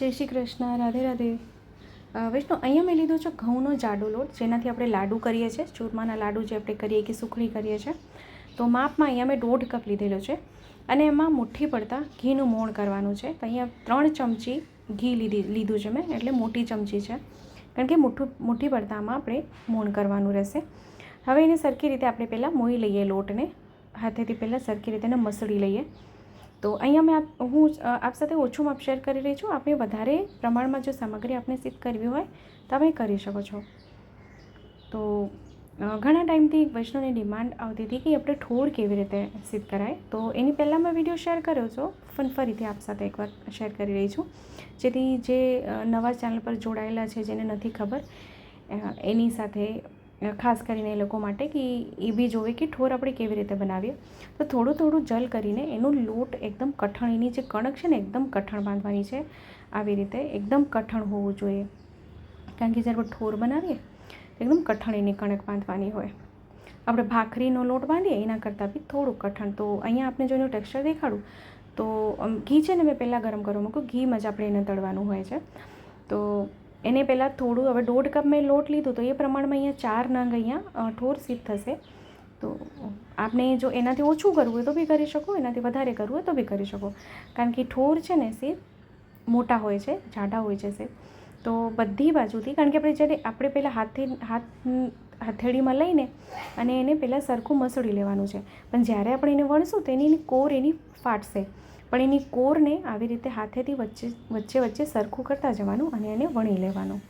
જય શ્રી કૃષ્ણ, રાધે રાધે. વૈષ્ણવ અહીંયા મેં લીધો છે ઘઉંનો જાડો લોટ. જેનાથી આપણે લાડુ કરીએ છીએ. ચૂરમાના લાડુ જે આપણે કરીએ કે સુખડી કરીએ છીએ. તો માપમાં અહીંયા મેં દોઢ કપ લીધેલો છે. અને એમાં મુઠ્ઠી પડતા ઘીનું મોણ કરવાનું છે. તો અહીંયા ત્રણ ચમચી ઘી લીધી, લીધું છે મેં, એટલે મોટી ચમચી છે. કારણ કે મુઠ્ઠું, મુઠ્ઠી પડતામાં આપણે મોણ કરવાનું રહેશે. હવે એને સરખી રીતે આપણે પહેલાં મોઈ લઈએ લોટને. હાથેથી પહેલાં સરખી રીતે એને મસળી લઈએ. તો અહીંયા મેં હું આપ સાથે ઓછું માપ શેર કરી રહી છું. આપણે વધારે પ્રમાણમાં જો સામગ્રી આપણે સિદ્ધ કરવી હોય, તો તમે કરી શકો છો. તો ઘણા ટાઈમથી વૈષ્ણવની ડિમાન્ડ આવતી હતી કે આપણે ઠોર કેવી રીતે સિદ્ધ કરાય. તો એની પહેલાં મેં વીડિયો શેર કર્યો છો. પણ ફરીથી આપ સાથે એકવાર શેર કરી રહી છું. જેથી જે નવા ચેનલ પર જોડાયેલા છે, જેને નથી ખબર એની સાથે ખાસ કરીને એ લોકો માટે કે એ બી જોવે કે ઠોર આપણે કેવી રીતે બનાવીએ. તો થોડું થોડું જલ કરીને એનું લોટ એકદમ કઠણ એની જે કણક છે ને, એકદમ કઠણ બાંધવાની છે. આવી રીતે એકદમ કઠણ હોવું જોઈએ. કારણ કે જ્યારે ઠોર બનાવીએ એકદમ કઠણ એની કણક બાંધવાની હોય. આપણે ભાખરીનો લોટ બાંધીએ, એના કરતાં બી થોડું કઠણ. તો અહીંયા આપણે જોઈને ટેક્સચર દેખાડું, તો ઘી છે ને મેં પહેલાં ગરમ કરવા મૂક્યું, ઘીમાં જ આપણે એને તળવાનું હોય છે. તો એને પહેલાં થોડું હવે દોઢ કપ મેં લોટ લીધું તો એ પ્રમાણમાં અહીંયા ચાર નંગ અહીંયા ઠોર સિદ્ધ થશે. તો આપણે જો એનાથી ઓછું કરવું હોય તો બી કરી શકો, એનાથી વધારે કરવું હોય તો બી કરી શકો. કારણ કે ઠોર છે ને સીધ મોટા હોય છે, જાડા હોય છે સીધ. તો બધી બાજુથી, કારણ કે આપણે જ્યારે આપણે પહેલાં હાથથી, હાથ, હથેળીમાં લઈને અને એને પહેલાં સરખું મસળી લેવાનું છે. પણ જ્યારે આપણે એને વણશું તો એની કોર એની ફાટશે. પણ એની કોરને આવી રીતે હાથેથી વચ્ચે વચ્ચે વચ્ચે સરખું કરતા જવાનું અને એને વણી લેવાનું.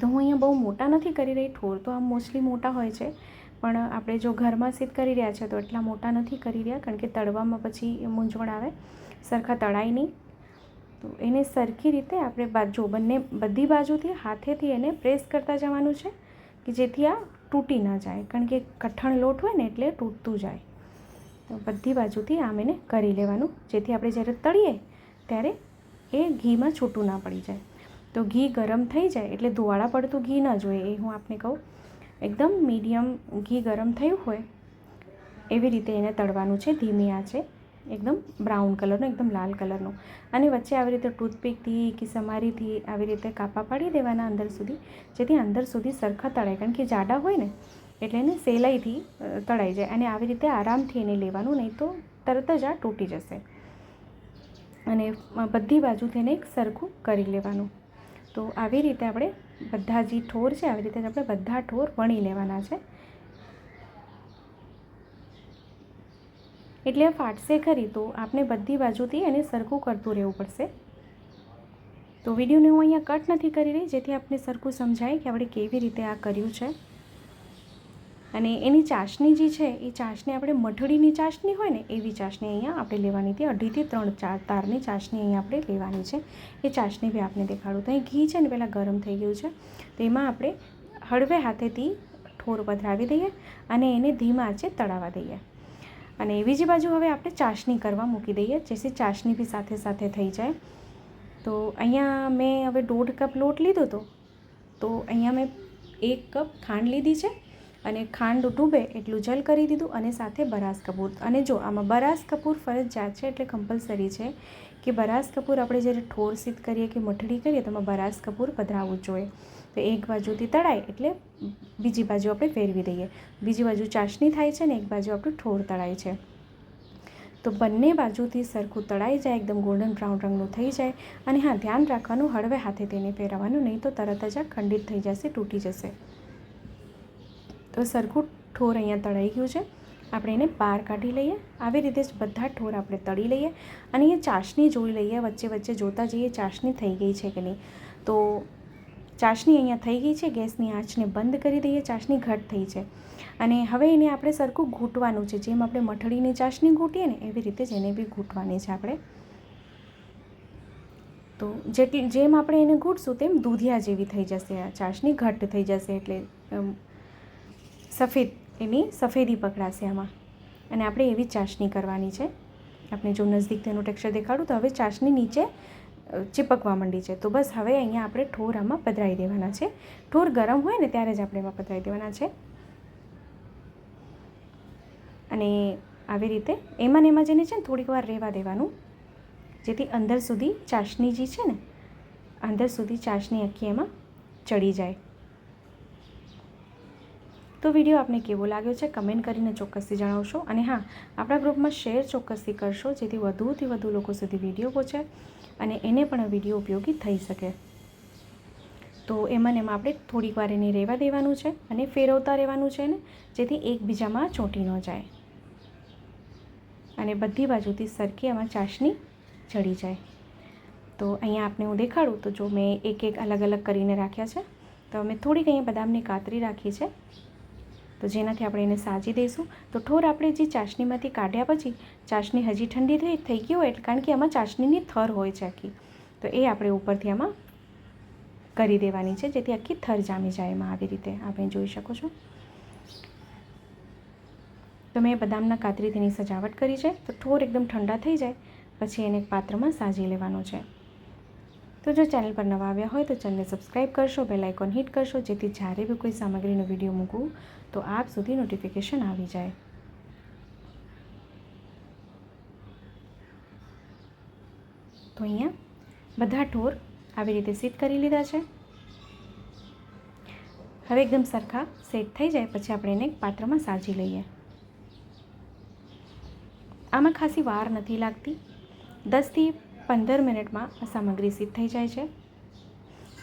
તો હું અહીંયા બહુ મોટા નથી કરી રહી, ઠોર તો આમ મોસ્ટલી મોટા હોય છે. પણ આપણે જો ઘરમાં સિદ્ધ કરી રહ્યા છે તો એટલા મોટા નથી કરી રહ્યા, કારણ કે તળવામાં પછી મૂંઝવણ આવે, સરખા તળાય નહીં. તો એને સરખી રીતે આપણે બાજુ બંને, બધી બાજુથી હાથેથી એને પ્રેસ કરતા જવાનું છે, કે જેથી આ તૂટી ના જાય. કારણ કે કઠણ લોટ હોય ને એટલે તૂટતું જાય. તો બધી બાજુથી આમ એને કરી લેવાનું. જેથી આપણે જ્યારે તળીએ, ત્યારે એ ઘીમાં છૂટું ના પડી જાય. તો ઘી ગરમ થઈ જાય એટલે ધુવાળા પડતું ઘી ન જોઈએ એ હું આપને કહું. એકદમ મીડિયમ ઘી ગરમ થયું હોય, એવી રીતે એને તળવાનું છે ધીમી આંચે. એકદમ બ્રાઉન કલરનો, એકદમ લાલ કલરનો. અને વચ્ચે આવી રીતે ટૂથપીકથી કે સમારીથી આવી રીતે કાપા પાડી દેવાના અંદર સુધી. જેથી અંદર સુધી સરખા તળાય કારણ કે જાડા હોય ને એટલે એને સહેલાઈથી તળાઈ જાય અને આવી રીતે આરામથી એને લેવાનું, નહીં તો તરત જ આ તૂટી જશે. અને બધી બાજુથી એને એક સરખું કરી લેવાનું. તો આવી રીતે આપણે બધા જે ઠોર છે, આવી રીતે આપણે બધા ઠોર વણી લેવાના છે. એટલે ફાટશે ખરી, તો આપણે બધી બાજુથી એને સરખું કરતું રહેવું પડશે. તો વિડીયોને હું અહીંયા કટ નથી કરી રહી, જેથી આપણે સરખું સમજાય કે આપણે કેવી રીતે આ કર્યું છે. અને એની ચાસણી જે છે, એ ચાસણી આપણે મઠડીની ચાસણી હોય ને, એવી ચાસણી અહીંયા આપણે લેવાની હતી. અઢીથી ત્રણ ચાર તારની ચાસણી અહીંયા આપણે લેવાની છે. એ ચાસણી બી આપને દેખાડું. તો અહીં ઘી છે ને, પહેલાં ગરમ થઈ ગયું છે. તો એમાં આપણે હળવે હાથેથી ઠોર પધરાવી દઈએ અને એને ધીમા આંચે તળાવવા દઈએ. અને બીજી બાજુ હવે આપણે ચાસણી કરવા મૂકી દઈએ, જેથી ચાસણી બી સાથે સાથે થઈ જાય. તો અહીંયા મેં હવે દોઢ કપ લોટ લીધો હતો તો અહીંયા મેં એક કપ ખાંડ લીધી છે. અને ખાંડ ડૂબે એટલું જલ કરી દીધું અને સાથે બરાસ કપૂર. અને જો આમાં બરાસ કપૂર ફરજિયાત છે એટલે કમ્પલસરી છે કે બરાસ કપૂર આપણે જ્યારે ઠોર સિદ્ધ કરીએ કે મઠડી કરીએ તો એમાં બરાસ કપૂર પધરાવવું જોઈએ. તો એક બાજુથી તળાય એટલે બીજી બાજુ આપણે ફેરવી દઈએ. બીજી બાજુ ચાસણી થાય છે ને એક બાજુ આપણું ઠોર તળાય છે. તો બંને બાજુથી સરખું તળાઈ જાય, એકદમ ગોલ્ડન બ્રાઉન રંગનું થઈ જાય અને હા, ધ્યાન રાખવાનું, હળવે હાથે તેને ફેરવવાનું નહીં તો તરત જ આ ખંડિત થઈ જશે, તૂટી જશે. તો સરખું ઠોર અહીંયા તળાઈ ગયું છે. આપણે એને બહાર કાઢી લઈએ. આવી રીતે જ બધા ઠોર આપણે તળી લઈએ અને એ ચાસણી જોઈ લઈએ, વચ્ચે વચ્ચે જોતા જઈએ ચાસણી થઈ ગઈ છે કે નહીં. તો ચાસણી અહીંયા થઈ ગઈ છે, ગેસની આંચને બંધ કરી દઈએ, ચાસણી ઘટ થઈ છે. અને હવે એને આપણે સરખું ઘૂંટવાનું છે. જેમ આપણે મઠડીની ચાસણી ઘૂંટીએ ને એવી રીતે જ એને બી ઘૂંટવાની છે આપણે. તો જેટલી, જેમ આપણે એને ઘૂંટશું તેમ દૂધિયા જેવી થઈ જશે. આ ચાસણી ઘટ્ટ થઈ જશે એટલે સફેદ, એની સફેદી પકડાશે આમાં. અને આપણે એવી ચાસણી કરવાની છે. આપણે જો નજદીક તેનું ટેક્સચર દેખાડું, તો હવે ચાસણી નીચે ચીપકવા માંડી છે. તો બસ હવે અહીંયા આપણે ઠોર આમાં પધરાવી દેવાના છે. ઠોર ગરમ હોય ને ત્યારે જ આપણે એમાં પધરાવી દેવાના છે. અને આવી રીતે એમાં ને એમાં જઈને છે ને થોડીક વાર રહેવા દેવાનું. જેથી અંદર સુધી ચાસણી જે છે ને, અંદર સુધી ચાસણી આખી એમાં ચડી જાય. તો વીડિયો આપને કેવો લાગ્યો છે કમેન્ટ કરીને ચોક્કસથી જણાવશો. અને હા, આપણા ગ્રુપમાં શેર ચોક્કસથી કરશો, જેથી વધુથી વધુ લોકો સુધી વીડિયો પહોંચે અને એને પણ વીડિયો ઉપયોગી થઈ શકે. તો એમાં એમાં આપણે થોડીક વાર એને રહેવા દેવાનું છે અને ફેરવતા રહેવાનું છે ને જેથી એકબીજામાં ચોંટી ન જાય. અને બધી બાજુથી સરખી એમાં ચાસણી ચડી જાય. તો અહીંયા આપને હું દેખાડું, તો જો મેં એક એક અલગ અલગ કરીને રાખ્યા છે, તો અમે થોડીક અહીંયા બદામની કાતરી રાખી છે. તો જેનાથી આપણે એને સાજી દઈશું. તો ઠોર આપણે જે ચાસણીમાંથી કાઢ્યા પછી, ચાસણી હજી ઠંડી થઈ થઈ ગઈ હોય એટલે કારણ કે આમાં ચાસણીની થર હોય છે આખી. તો એ આપણે ઉપરથી આમાં કરી દેવાની છે, જેથી આખી થર જામી જાય એમાં આવી રીતે. આપણે જોઈ શકો છો. તો મેં બદામના કાતરી તેની સજાવટ કરી છે. તો ઠોર એકદમ ઠંડા થઈ જાય, પછી એને એક પાત્રમાં સાજી લેવાનો છે. તો જો ચેનલ પર નવા આવ્યા હોય તો ચેનલને સબસ્ક્રાઈબ કરશો, બેલ આઇકોન હિટ કરશો, જેથી જ્યારે બી કોઈ સામગ્રીનો વીડિયો મૂકું તો આપ સુધી નોટિફિકેશન આવી જાય. તો અહીંયા બધા ઢોર આવી રીતે સીટ કરી લીધા છે. હવે એકદમ સરખા સેટ થઈ જાય, પછી આપણે એને પાત્રમાં સાજી લઈએ. આમાં ખાસી વાર નથી લાગતી. દસથી પંદર મિનિટમાં આ સામગ્રી સીધ થઈ જાય છે.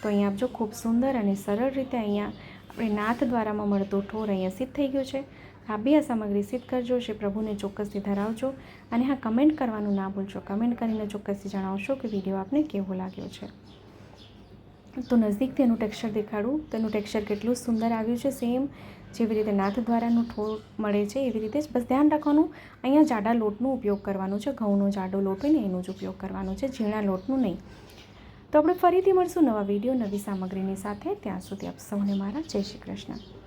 તો અહીંયા આપજો ખૂબ સુંદર અને સરળ રીતે અહીંયા આપણે નાથ દ્વારામાં મળતો ઠોર અહીંયા સિદ્ધ થઈ ગયો છે. આ બી આ સામગ્રી સિદ્ધ કરજો શ્રી પ્રભુને ચોક્કસથી ધરાવજો અને હા કમેન્ટ કરવાનું ના ભૂલશો. કમેન્ટ કરીને ચોક્કસથી જણાવશો કે વીડિયો આપને કેવો લાગ્યો છે. તો નજીકથી એનું ટેક્સચર દેખાડું. તેનું ટેક્સચર કેટલું સુંદર આવ્યું છે. સેમ જેવી રીતે નાથ દ્વારાનું ઠોળ મળે છે, એવી રીતે જ બસ ધ્યાન રાખવાનું. અહીંયા જાડા લોટનો ઉપયોગ કરવાનો છે, ઘઉંનો જાડો લોટ હોય ને, એનો જ ઉપયોગ કરવાનો છે, ઝીણા લોટનું નહીં. તો આપણે ફરીથી મળશું નવા વીડિયો નવી સામગ્રીની સાથે. ત્યાં સુધી આપ સૌને મારા જય શ્રી કૃષ્ણ.